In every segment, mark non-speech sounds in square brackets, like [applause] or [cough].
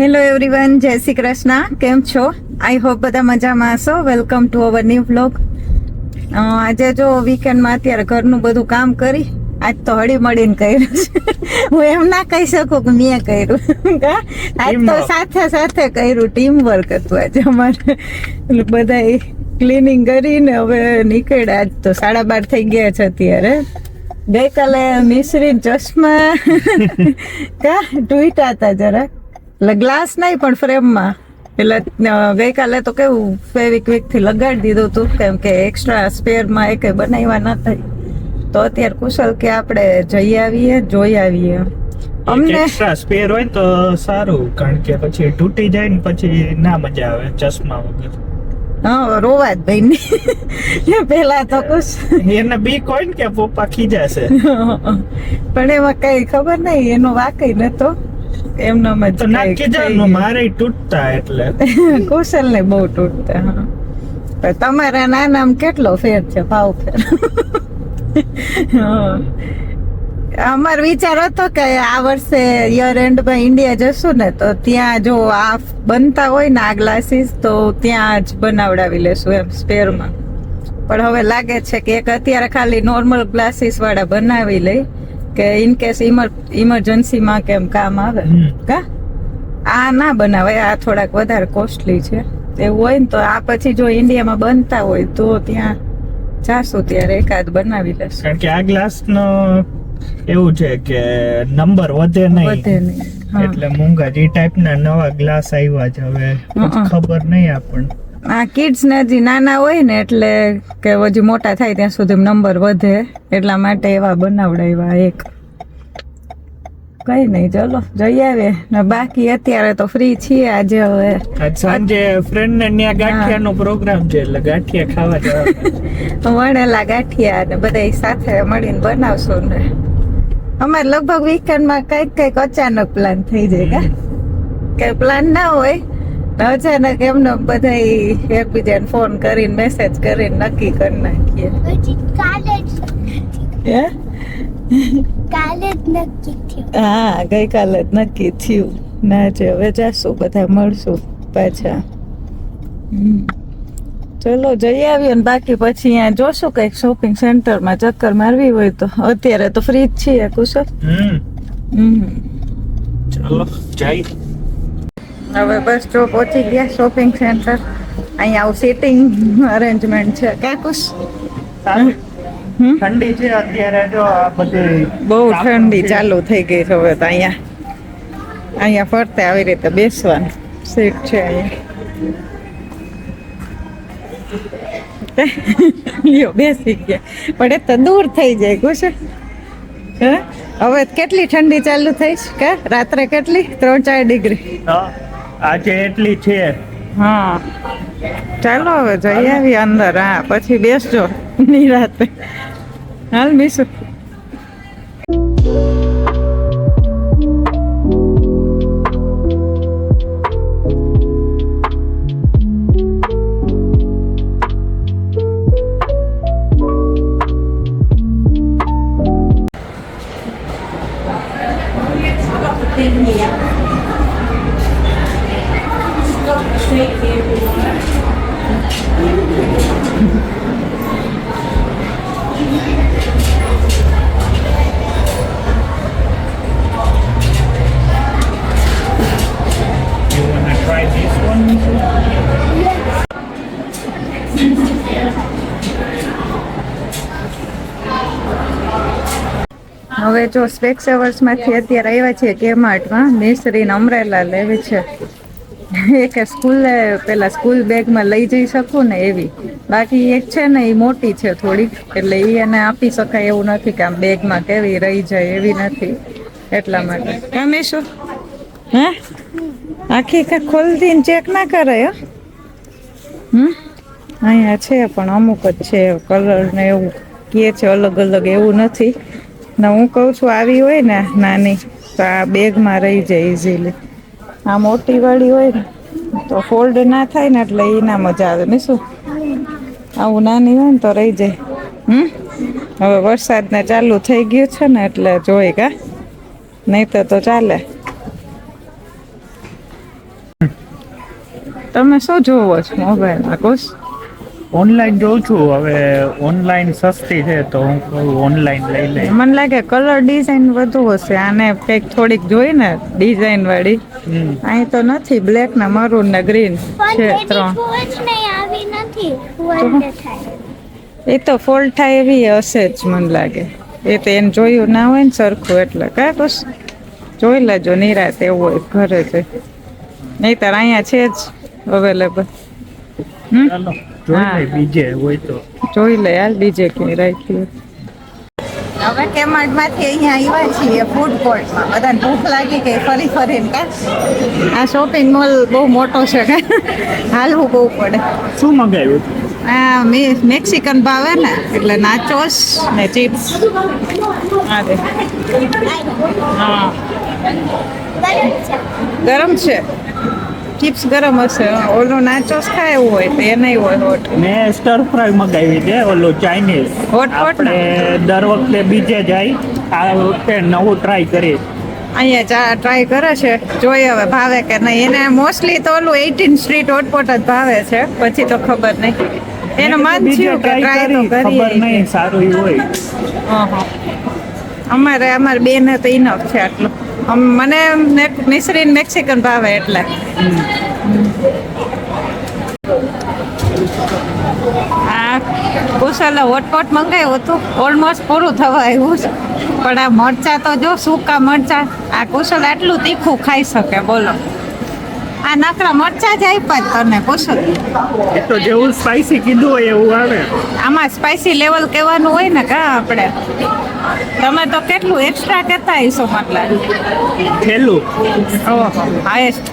Hello everyone જય શ્રી કૃષ્ણ કેમ છો આઈ હોપ બધા મજામાં હશો. Welcome to our new vlog આજે જો વીકેન્ડમાં અત્યારે ઘરનું બધું કામ કરી આજ તો હળી મળીને કર્યું છે. હું એમ ના કહી શકું કે મેં કર્યું. આજ તો સાથે સાથે કર્યું ટીમ વર્ક હતું આજે અમારે. બધા ક્લિનિંગ કરીને હવે નીકળ્યા. આજ તો સાડા બાર થઈ ગયા છે અત્યારે. ગઈકાલે મિશ્રી ચશ્મા. [laughs] કા? ટૂટા હતા જરાક. એટલે ગ્લાસ નહીં પણ ફ્રેમમાં એટલે ગઈકાલે તો કેવું ફેવિક્વિકથી લગાડી દીધું હતું કેમ કે એક્સ્ટ્રા સ્પેરમાં એ કઈ બનાવ્યા ન થઈ. તો અત્યારે કુશલ કે આપણે જઈ આવીએ જોઈ આવીએ. અમને એક્સ્ટ્રા સ્પેર હોય તો સારું કારણ કે પછી તૂટી જાય ને પછી ના મજા આવે ચશ્મા વગર. હા રોવા જ ભાઈ પેલા તો કુશ એને બી હોય કે પપ્પા ખીજાશે. [laughs] પણ એમાં કઈ ખબર નહીં એનો વાકઈ નતો. એમનો તો નાખી જાય મારે તૂટતા એટલે. [laughs] કુશલ ને બહુ તૂટતા હા. તમારા નાનામ કેટલો ફેર છે ભાવ ફેર. [laughs] અમારો વિચાર હતો કે આ વર્ષે યર એન્ડમાં ઇન્ડિયા જશું ને તો ત્યાં જો આ બનતા હોય ને આ ગ્લાસીસ તો ત્યાં જ બનાવડાવી લેશું એમ સ્પેરમાં પણ હવે લાગે છે કે એક અત્યારે ખાલી નોર્મલ ગ્લાસીસ વાળા બનાવી લઈ કે ઇન કેસ ઇમરજન્સીમાં કેમ કામ આવે કા? આ ના બનાવે આ થોડાક વધારે કોસ્ટલી છે. એવું હોય ને તો આ પછી જો ઇન્ડિયામાં બનતા હોય તો ત્યાં જાશું ત્યારે એકાદ બનાવી લેશું. કારણ કે આ ગ્લાસ નો એવું છે કે નંબર વધે નહીં. વધે નહીં એટલે મોંઘા જે ટાઈપ ના નવા ગ્લાસ આવ્યા છે હવે. ખબર નહીં આપણને. આ કિડ્સ ને હજી નાના હોય ને એટલે કે હજી મોટા થાય ત્યાં સુધી નંબર વધે. એટલા માટે એવા બનાવડાવ્યા એક. કઈ નહીં ચલો જઈ આવે ને બાકી અત્યારે તો ફ્રી છીએ આજે હવે. સાંજે ફ્રેન્ડ ને ત્યાં ગાંઠિયા નો પ્રોગ્રામ છે એટલે ગાંઠિયા ખાવા જવા [laughs] વણેલા ગાંઠિયા ને બધા સાથે મળીને બનાવશું ને. અમારે લગભગ વીકેન્ડમાં કંઈક કંઈક અચાનક પ્લાન થઈ જાય કે. પ્લાન ના હોય અચાનક એમને બધા એકબીજાને ફોન કરીને મેસેજ કરીને નક્કી કરી નાખીએ. કાલે જ હે? કાલે જ નક્કી થયું. હા ગઈકાલે જ નક્કી થયું. ના જે હવે જાશું બધા મળશું પાછા. ચલો જઈ આવીએ ને બાકી પછી અહીંયા જોશું કંઈક શોપિંગ સેન્ટરમાં ચક્કર મારવી હોય તો. અત્યારે તો ફ્રી જ છીએ કુશળ હમ. હમ. ચલો જઈ. હવે બસ જો પહોંચી ગયા શોપિંગ સેન્ટર અહીંયા આવું સીટિંગ અરેન્જમેન્ટ છે. ક્યાં કુશ ઠંડી છે અત્યારે જો બધી બહુ ઠંડી ચાલુ થઈ ગઈ છે હવે તો અહીંયા. અહીંયા ફરતે આવી રીતે બેસવાનું સીટ છે અહીંયા. લ્યો બેસી ગયા. પણ એ તો દૂર થઈ જાય કુશ હે? હવે કેટલી ઠંડી ચાલુ થઈ છે? કે? રાત્રે કેટલી? ત્રણ ચાર ડિગ્રી. હા, આજે એટલી છે. હા. ચાલો હવે જઈ આવી અંદર. હા, પછી બેસજો. નિરાતે. હાલ મીસુ હવે જો સ્પેક્સેવર્સમાંથી અત્યારે આવ્યા છે કેમાર્ટમાં મિસરીન અમરેલા લેવી છે. એ કે સ્કૂલે, પેલા સ્કૂલ બેગમાં લઈ જઈ શકું ને એવી. બાકી એક છે ને એ મોટી છે થોડીક, એટલે એ એને આપી શકાય એવું નથી કે આમ બેગમાં કેવી રહી જાય એવી નથી એટલા માટે. ગમે શું? હે? આખી કાંઈ ખોલતીને ચેક ના કરે? હમ? અહીંયા છે પણ અમુક જ છે કલર ને એવું કે છે અલગ અલગ એવું નથી. ને, હું કહું છું, આવી હોય ને, નાની, તો આ બેગમાં રહી જાય ઇઝીલી આ મોટી વાળી હોય ને, તો ફોલ્ડ ના થાય ને, એટલે એ ના મજા આવે. ને શું? આવું નાની હોય ને, તો રહી જાય. હમ? હવે વરસાદને ચાલુ થઈ ગયું છે ને, એટલે જોઈ કા નહીં તો ચાલે. તમે શું જોવો છો, મોબાઈલમાં? કુશ? ઓનલાઈન જોઉં છું. હવે ઓનલાઈન સસ્તી છે તો હું કહું ઓનલાઈન લઈ લઈ મને લાગે કલર ડિઝાઇન વધુ હશે. આને કંઈક થોડીક જોઈ ને ડિઝાઇન વાળી. અહીં તો નથી. બ્લેક ને મરૂન ને ગ્રીન છે ત્રણ. એ તો ફોલ્ટ થાય એવી હશે જ મને લાગે. એ તો એને જોયું ના હોય ને સરખું એટલે. કા બસ જોઈ લેજો નિરાત એવું હોય ઘરે છે નહીતર અહીંયા છે જ અવેલેબલ હમ? ચાલો. જોઈ લે લઈ બીજે હોય તો. જોઈ લે હાલ બીજે ક્યાંય રાખ્યું. હવે કેમાર્ટમાંથી અહીંયા આવ્યા છીએ ફૂડ કોર્ટમાં બધાને ભૂખ લાગી ગઈ ફરી ફરીને કા? આ શોપિંગ મોલ બહુ મોટો છે કે? હાલવું બહુ પડે. શું મંગાવ્યું? આ મે- મેક્સિકન ભાવે ને એટલે નાચોસ ને ચિપ્સ હા. ગરમ છે? ચિપ્સ ગરમ હશે ઓલું નાચોસ ખાય એવું હોય તો એ નહીં હોય હોટ. મેં સ્ટર ફ્રાય મંગાવી છે ઓલો ચાઇનીઝ હોટ પોટ ને? દર વખતે બીજે જાય આ વખતે નવું ટ્રાય કરીએ. અહીંયા ચા ટ્રાય કરે છે જોઈએ હવે ભાવે કે નહીં. એને મોસ્ટલી તો ઓલું એઇટીન સ્ટ્રીટ હોટપોટ જ ભાવે છે પછી તો ખબર નહીં. એનો મન થયું કે ટ્રાય તો ખબર નહીં સારું હોય. અમારે અમારે બેને તો ઇનફ છે આટલું. મને ને- મિસરીન મેક્સિકન ભાવે એટલે. આ કુશલે હોટપોટ મંગાવ્યું હતું. ઓલમોસ્ટ પૂરું થવા આવ્યું છે. પણ આ મરચા તો જો સૂકા મરચા, આ કુશલ આટલું તીખું ખાઈ શકે, બોલો. આ નકરા મરચા જ આપ્યા તને પૂછો. એ તો જેવું સ્પાઈસી કીધું હોય એવું આવે. આમાં સ્પાઇસી લેવલ કહેવાનું હોય ને કા આપણે. તમે તો કેટલું એક્સ્ટ્રા કહેતા હશો મતલબ. થેલું હાયેસ્ટ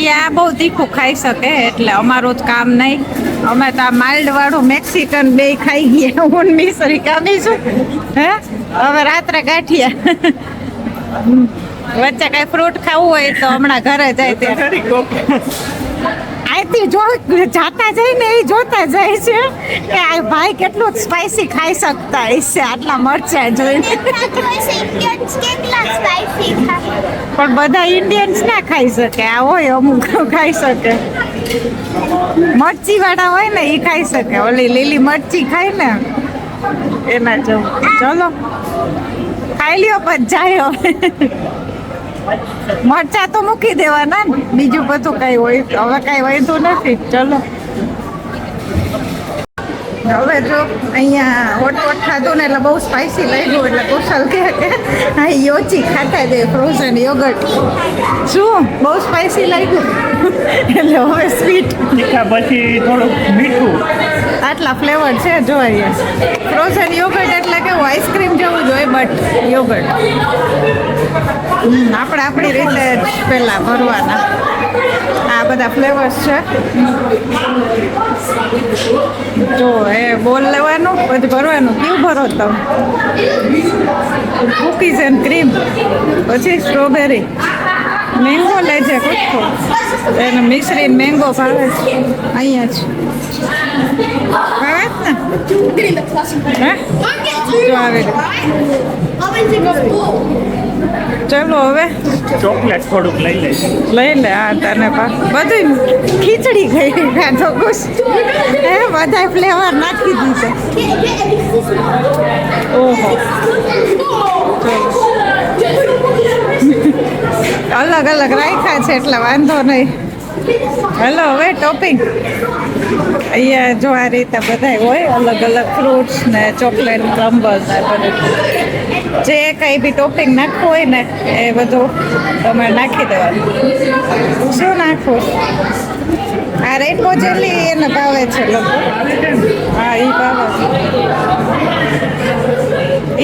એ આ બહુ તીખું ખાઈ શકે એટલે અમારું જ કામ નહીં. અમે તો આ માઇલ્ડ વાળું મેક્સિકન બે ખાઈ ગયા. હું મિસરી કામીશું. હે? હવે રાત્રે ગાંઠિયા. વચ્ચે કઈ ફ્રૂટ ખાવું હોય તો હમણાં ઘરે જાય અહીંથી જો જાતા જાય ને એ જોતા જાય છે કે આ ભાઈ કેટલું સ્પાઈસી ખાઈ શકતા હશે આટલા મરચા જોઈને. પણ બધા ઇન્ડિયન્સ ના ખાઈ શકે આ હોય અમુક ખાઈ શકે. મરચી વાળા હોય ને એ ખાઈ શકે ઓલી લીલી મરચી ખાય ને એના જવું. ચલો. ખાઈ લ્યો પછી જાય. મરચા તો મૂકી દેવાના ને. બીજું બધું કઈ હોય હવે કઈ વાંધો નથી. ચલો. હવે જો અહીંયા હોટ હોટ ખાધું ને એટલે બહુ સ્પાઇસી લાગ્યું એટલે કુશલ કહે કે હા યોચી ખાતા દે ફ્રોઝન યોગર્ટ શું? બહુ સ્પાઇસી લાગ્યું? એટલે હવે સ્વીટ પછી થોડુંક મીઠું. આટલા ફ્લેવર છે જો અહીંયા. ફ્રોઝન યોગર્ટ એટલે કેવું આઈસ્ક્રીમ જેવું જ હોય બટ યોગર્ટ આપણે આપણી રીતે પહેલાં ભરવાના. આ બધા ફ્લેવર્સ છે. જો, એ બોલ લેવાનું, પછી ભરવાનું. કેવું ભરો તમે? કુકીઝ એન્ડ ક્રીમ પછી સ્ટ્રોબેરી મેંગો લેજે કુછો એને મિશ્રીન મેંગો ભાવે છે. અહીંયા જ. ચલો હવે. ચોકલેટ થોડુંક લઈ લઈશ. લઈ લે આ તને બધું ખીચડી ગઈ ખાધો ખુશ. એ બધા ફ્લેવર નાખી દીધો. ઓહો. અલગ અલગ રાખ્યા છે એટલે વાંધો નહીં. હલો હવે ટોપિંગ અહીંયા જો આ રીતે બધા હોય, અલગ અલગ ફ્રૂટ્સ ને ચોકલેટ ક્રમ્બલ ને બધું. જે કંઈ બી ટોપિંગ નાખવું હોય ને, એ બધું તમારે નાખી દેવાનું. શું નાખવું? આ રેનબો જેલી એને ભાવે છે લોકો. હા એ ભાવે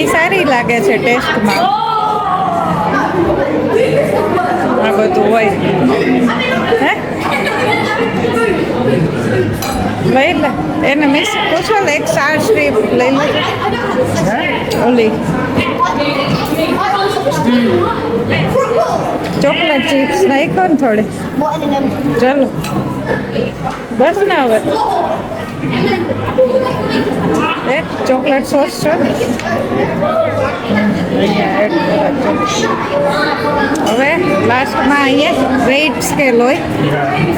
એ સારી લાગે છે ટેસ્ટમાં આ બધું હોય. હે? લઈ લે એને મિસ પૂછો ને એક સાર સ્ટ્રીપ લઈ લે ઓલી ચોકલેટ ચિપ્સ નાખો ને થોડી ચલો બસ ને હવે એક ચોકલેટ સોસ છે. હવે લાસ્ટમાં અહીંયા વેઇટ સ્કેલ હોય.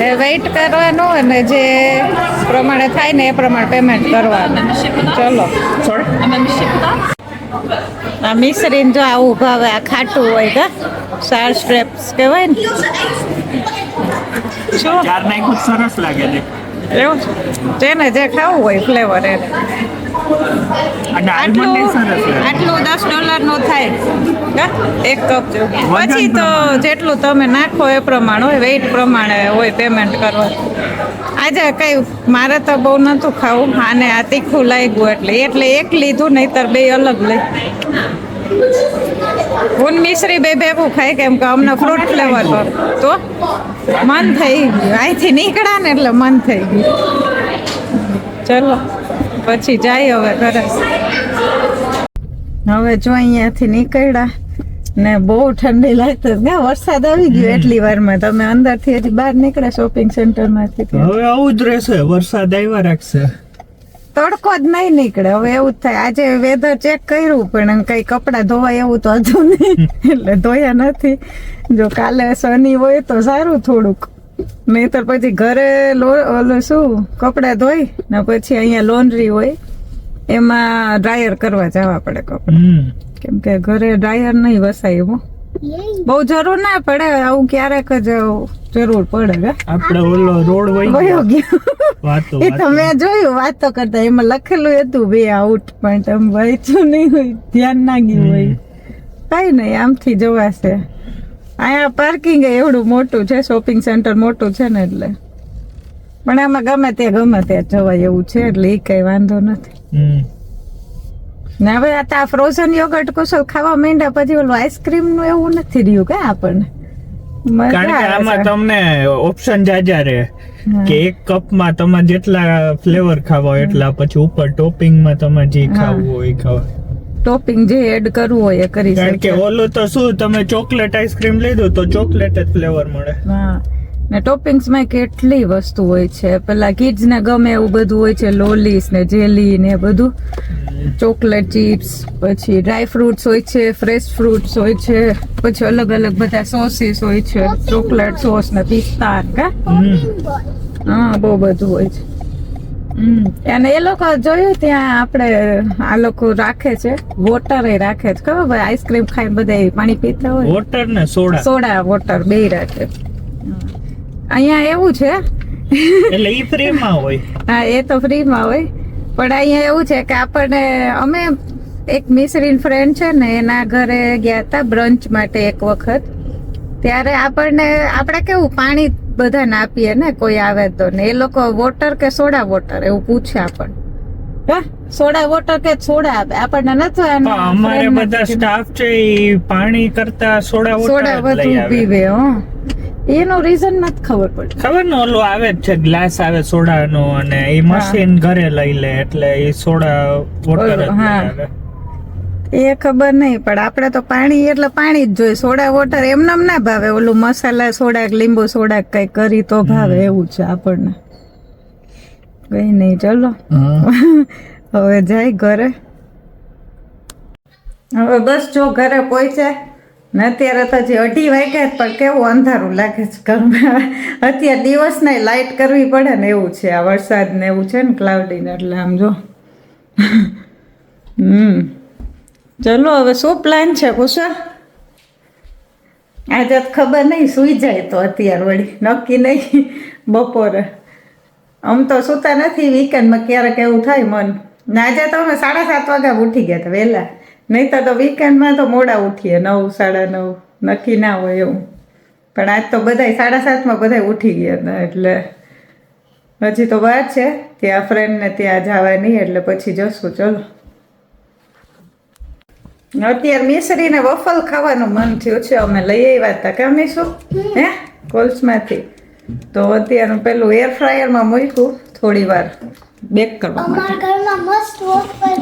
એ વેઇટ કરવાનું અને જે પ્રમાણે થાય ને એ પ્રમાણે પેમેન્ટ કરવાનું. ચલો. આ મિશ્રીને જો આવું ભાવે આ ખાટું હોય તો સાર સ્ટ્રેપ્સ કહેવાય ને. શું સરસ લાગે છે એવું જેને જે ખાવું હોય ફ્લેવર એને. આટલું દસ ડોલરનું થાય. એક કપ પછી તો જેટલું તમે નાખો એ પ્રમાણે હોય વેઇટ પ્રમાણે હોય પેમેન્ટ કરવા. આજે કઈ મારે તો બહુ નહોતું ખાવું. આને આ તીખું લાગ્યું એટલે. એટલે એક લીધું નહીતર બે અલગ લઈ. હું મિશ્રી બે ભેગું ખાય કેમ કે અમને ફ્રૂટ ફ્લેવર તો મન થઈ ગયું. અહીંથી નીકળ્યા ને એટલે મન થઈ ગયું. ચલો, પછી જાય હવે ઘરે. હવે જો અહીંયાથી નીકળ્યા ને બહુ ઠંડી લાગતી. ના વરસાદ આવી ગયો એટલી વારમાં. તમે અંદરથી હજી બહાર નીકળ્યા શોપિંગ સેન્ટરમાંથી હવે આવું જ રહેશે. વરસાદ આવ્યા રાખશે. તડકો જ નહીં નીકળે. હવે એવું જ થાય. આજે વેધર ચેક કર્યું પણ કઈ કપડાં ધોવાય એવું તો હતું નહીં. એટલે ધોયા નથી. જો કાલે શનિ હોય તો સારું થોડુંક. નહીતર પછી ઘરે લો ઓલું શું કપડાં ધોઈ ને પછી અહીંયા લોન્ડ્રી હોય એમાં ડ્રાયર કરવા જવા પડે કપડાં. કેમ કે ઘરે ડ્રાયર નહીં વસાય એવું. બહુ જરૂર ના પડે આવું ક્યારેક જ જરૂર પડે આપણે ઓલો રોડ વયો ગયો. એ તો મેં જોયું વાતો કરતા એમાં લખેલું હતું બે આઉટ પણ તમે વાંચ્યું નહીં હોય ધ્યાન ના ગયું હોય. કઈ નહીં આમથી જવાશે. અહીંયા પાર્કિંગ એવડું મોટું છે શોપિંગ સેન્ટર મોટું છે ને એટલે. પણ આમાં ગમે તે ગમે ત્યાં જવાય એવું છે એટલે એ કઈ વાંધો નથી. ને હવે આ ફ્રોઝન યોગર્ટ કુશલ ખાવા માંડ્યા પછી ઓલું આઈસ્ક્રીમનું એવું નથી રહ્યું કે આપણને? કારણ કે આમાં. તમને ઓપ્શન જાજા રહે કે એક કપમાં તમે જેટલા ફ્લેવર ખાવા હોય એટલા પછી ઉપર ટોપિંગમાં તમે જે ખાવું હોય એ ખાવા. ટોપિંગ જે એડ કરવું હોય એ કરી કારણ કે ઓલું તો શું તમે ચોકલેટ આઈસ્ક્રીમ લીધું તો ચોકલેટ જ ફ્લેવર મળે. હા. ને ટોપિંગ્સમાં કેટલી વસ્તુ હોય છે? પેલા કિડ્સ ને ગમે એવું બધું હોય છે લોલીસ ને જેલી ને બધું. ચોકલેટ ચિપ્સ પછી ડ્રાય ફ્રૂટ્સ હોય છે ફ્રેશ ફ્રૂટ્સ હોય છે પછી અલગ અલગ બધા સોસીસ હોય છે ચોકલેટ સોસ ને પિસ્તા કા? હમ હા બહુ બધું હોય છે. હમ અને એ લોકો જોયું ત્યાં આપણે આ લોકો રાખે છે વોટર એ રાખે છે. ખબર ભાઈ આઈસ્ક્રીમ ખાઈને બધા પાણી પીતા હોય? વોટર ને સોડા. સોડા વોટર બે રાખે. અહીંયા એવું છે. એટલે ઈ ફ્રીમાં હોય. હા એ તો ફ્રીમાં હોય. પણ અહીંયા એવું છે કે આપણને અમે એક મિસરીન ફ્રેન્ડ છે ને એના ઘરે ગયા હતા બ્રંચ માટે એક વખત. ત્યારે આપણને આપણે કેવું પાણી બધાને આપીએ ને કોઈ આવે તો ને એ લોકો વોટર કે સોડા વોટર એવું પૂછે આપણને. હા સોડા વોટર કે સોડા આપે આપણને નથી અમારે બધા સ્ટાફ છે પાણી કરતા સોડા સોડા આવે. પીવે હો. એનું રીઝન નથી ખબર પડતી. ખબર ન ઓલો આવે છે ગ્લાસ આવે સોડાનો અને એ મશીન ઘરે લઈ લે એટલે એ સોડા વોટર હા. એ ખબર નહીં પણ આપણે તો પાણી એટલે પાણી જ જોઈએ. સોડા વોટર એમને ના ભાવે. ઓલું મસાલા સોડા લીંબુ સોડા કઈ કરી તો ભાવે એવું છે આપણને. કઈ નહીં ચલો. હવે જાય ઘરે. હવે બસ જો ઘરે પહોંચ્યા. ને અત્યારે તો હજી અઢી વાગ્યા પણ કેવું અંધારું લાગે છે ઘરમાં. અત્યારે દિવસને લાઇટ કરવી પડે ને એવું છે, આ વરસાદ ને એવું છે ને ક્લાઉડી ને એટલે આમ જો. હમ. ચલો, હવે શું પ્લાન છે, કુશા? આજે ખબર નહીં, સુઈ જાય તો અત્યાર વળી, નક્કી નહીં, બપોરે. આમ તો સૂતા નથી વીકેન્ડમાં ક્યારેક એવું થાય મન. ને આજે તો અમે સાડા સાત વાગ્યા ઉઠી ગયા હતા, વહેલા. નહીં તો વીકેન્ડમાં તો મોડા ઉઠીએ નવ સાડા નવ નક્કી ના હોય એવું. પણ આજ તો બધાય સાડા સાતમાં બધા ઉઠી ગયા હતા એટલે હજી તો વાર છે. ત્યાં ફ્રેન્ડને ત્યાં જવાની એટલે પછી જશું ચલો. અત્યારે મિસરીને વફલ ખાવાનું મન થયું છે અમે લઈ આવ્યા હતા કામ મીશું? હે? કોલ્સમાંથી. તો અત્યારે પેલું એર ફ્રાયરમાં મૂક્યું થોડી વાર બેક કરવા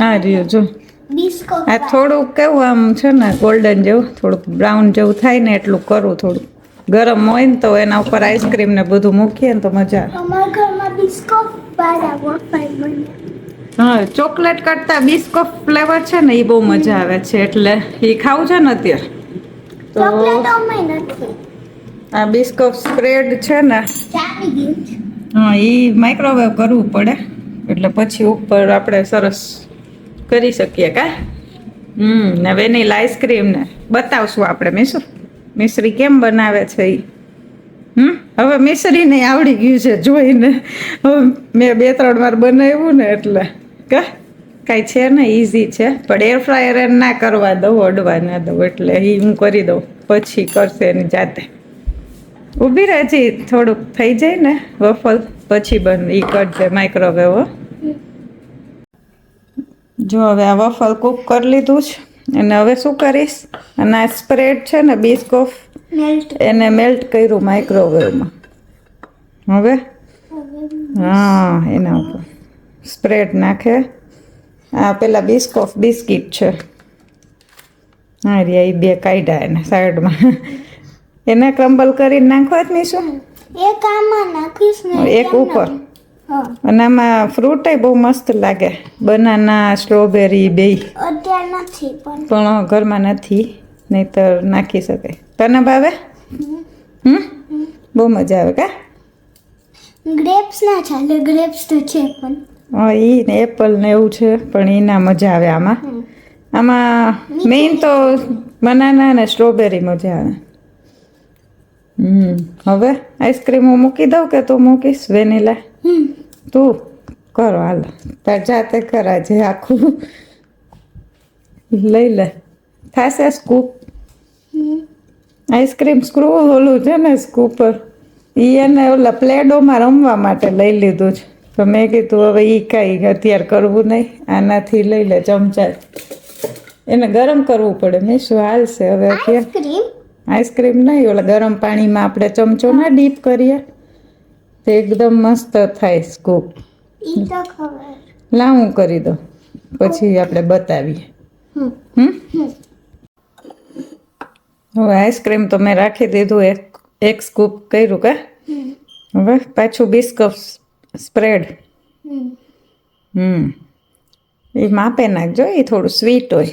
આ રહ્યું જો. આ થોડુંક કેવું આમ છે ને ગોલ્ડન જેવું થોડુંક બ્રાઉન જેવું થાય ને એટલું કરું થોડું ગરમ હોય ને તો એના ઉપર આઈસ્ક્રીમ ને બધું મૂકીએ ને તો મજા આવે. હા ચોકલેટ કરતા બિસ્કોફ ફ્લેવર છે ને એ બહુ મજા આવે છે એટલે એ ખાવું છે ને અત્યારે? તો આ બિસ્કોફ સ્પ્રેડ છે ને હા એ માઇક્રોવેવ કરવું પડે. એટલે પછી ઉપર આપણે સરસ કરી શકીએ કા? હમ, ને વેનીલા આઈસ્ક્રીમ ને. બતાવશું આપણે મિસુ મિશ્રી કેમ બનાવે છે એ હમ, હવે મિશ્રીને આવડી ગયું છે જોઈને. હવે મેં બે ત્રણ વાર બનાવ્યું ને એટલે. કા? કાંઈ છે ને ઇઝી છે. પણ એર ફ્રાયર ના કરવા દઉં, અડવા ના દઉં, એટલે એ હું કરી દઉં. પછી કરશે એની જાતે. ઊભી રહે છે થોડુંક થઈ જાય ને, વફલ. પછી બન એ કરજે માઇક્રોવેવ. જો હવે આ વફલ કૂક કરી લીધું છે. અને હવે શું કરીશ? અને આ સ્પ્રેડ છે ને બિસ્કોફ એને મેલ્ટ કર્યું માઇક્રોવેવમાં હવે? હા એના ઉપર. સ્પ્રેડ નાખે. આ પેલા બિસ્કોફ બિસ્કિટ છે. હા રિયા એ બે કાઢ્યા એને સાઈડમાં. [laughs] એને ક્રમ્બલ કરીને નાખવા જ નહીં શું એક આમાં નાખીશ એક ઉપર. અને આમાં ફ્રૂટ બહુ મસ્ત લાગે. બનાના સ્ટ્રોબેરી બે નથી પણ. ઘરમાં નથી નહીતર નાખી શકાય તને ભાવે? હમ. બહુ મજા આવે કા? ગ્રેપ્સ ના ચાલે ગ્રેપ્સ તો છે પણ. હા ઈ ને એપલ ને એવું છે પણ એના મજા આવે આમાં. આમાં મેઇન તો બનાના ને સ્ટ્રોબેરી મજા આવે. હમ. હવે આઈસ્ક્રીમ હું મૂકી દઉં કે તું મૂકીશ વેનીલા? તું કરો હાલ. તાર જાતે કરા જે આખું. લઈ લે. થશે સ્કૂપ આઈસ્ક્રીમ સ્ક્રૂ ઓલું છે ને સ્કૂપર ઈ એને ઓલા પ્લેડોમાં રમવા માટે લઈ લીધું છે. તો મેં કીધું હવે ઈ કાંઈ અત્યારે કરવું નહીં. આનાથી લઈ લે ચમચા. એને ગરમ કરવું પડે. મેં શું હાલશે હવે અત્યારે. આઈસ્ક્રીમ નહીં ઓલા ગરમ પાણીમાં આપણે ચમચો ના ડીપ કરીએ. તે એકદમ મસ્ત થાય સ્કૂપ લાવું કરી દો. પછી આપણે બતાવીએ. હવે આઈસ્ક્રીમ તો મેં રાખી દીધું એક એક સ્કૂપ કર્યું કે? હવે પાછું બિસ્કપ સ્પ્રેડ હમ. હમ. એ માપે નાખજો એ થોડું સ્વીટ હોય.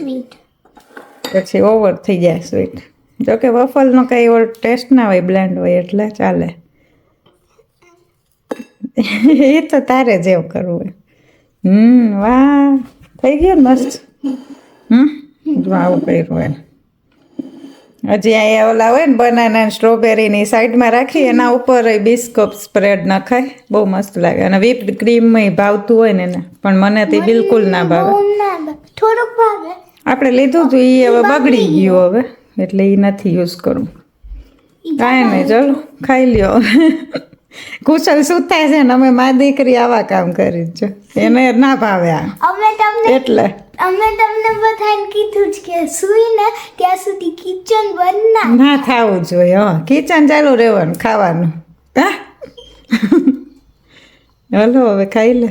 પછી ઓવર થઈ જાય સ્વીટ જોકે વફલનો કંઈ એવો ટેસ્ટ ના હોય બ્લેન્ડ હોય એટલે ચાલે. એ તો તારે જેવ કરવું હોય. હમ વાહ થઈ ગયો ને મસ્ત. હમ આવું કર્યું હોય હજી અહીંયા ઓલા હોય ને બનાના સ્ટ્રોબેરીની સાઈડમાં રાખી એના ઉપર બિસ્કપ સ્પ્રેડ નખાય. બહુ મસ્ત લાગે. અને whipped ક્રીમમાં ભાવતું હોય ને એને. પણ મને તે બિલકુલ ના ભાવે. આપણે લીધું હતું એ હવે બગડી ગયું હવે. એટલે એ નથી યુઝ કરવું કાંઈ નહીં ચલો ખાઈ લ્યો. [laughs] કુશલ શું થાય છે ને? અમે મા દીકરી આવા કામ કરી છે. એને ના ભાવે અમે તમને એટલે. અમે તમને બધાને કીધું જ કે સુઈને ત્યાં સુધી કિચન બંધ ના ના થવું જોઈએ હા. કિચન ચાલુ રહેવાનું ખાવાનું. [laughs] હા? હલો હવે ખાઈ લે.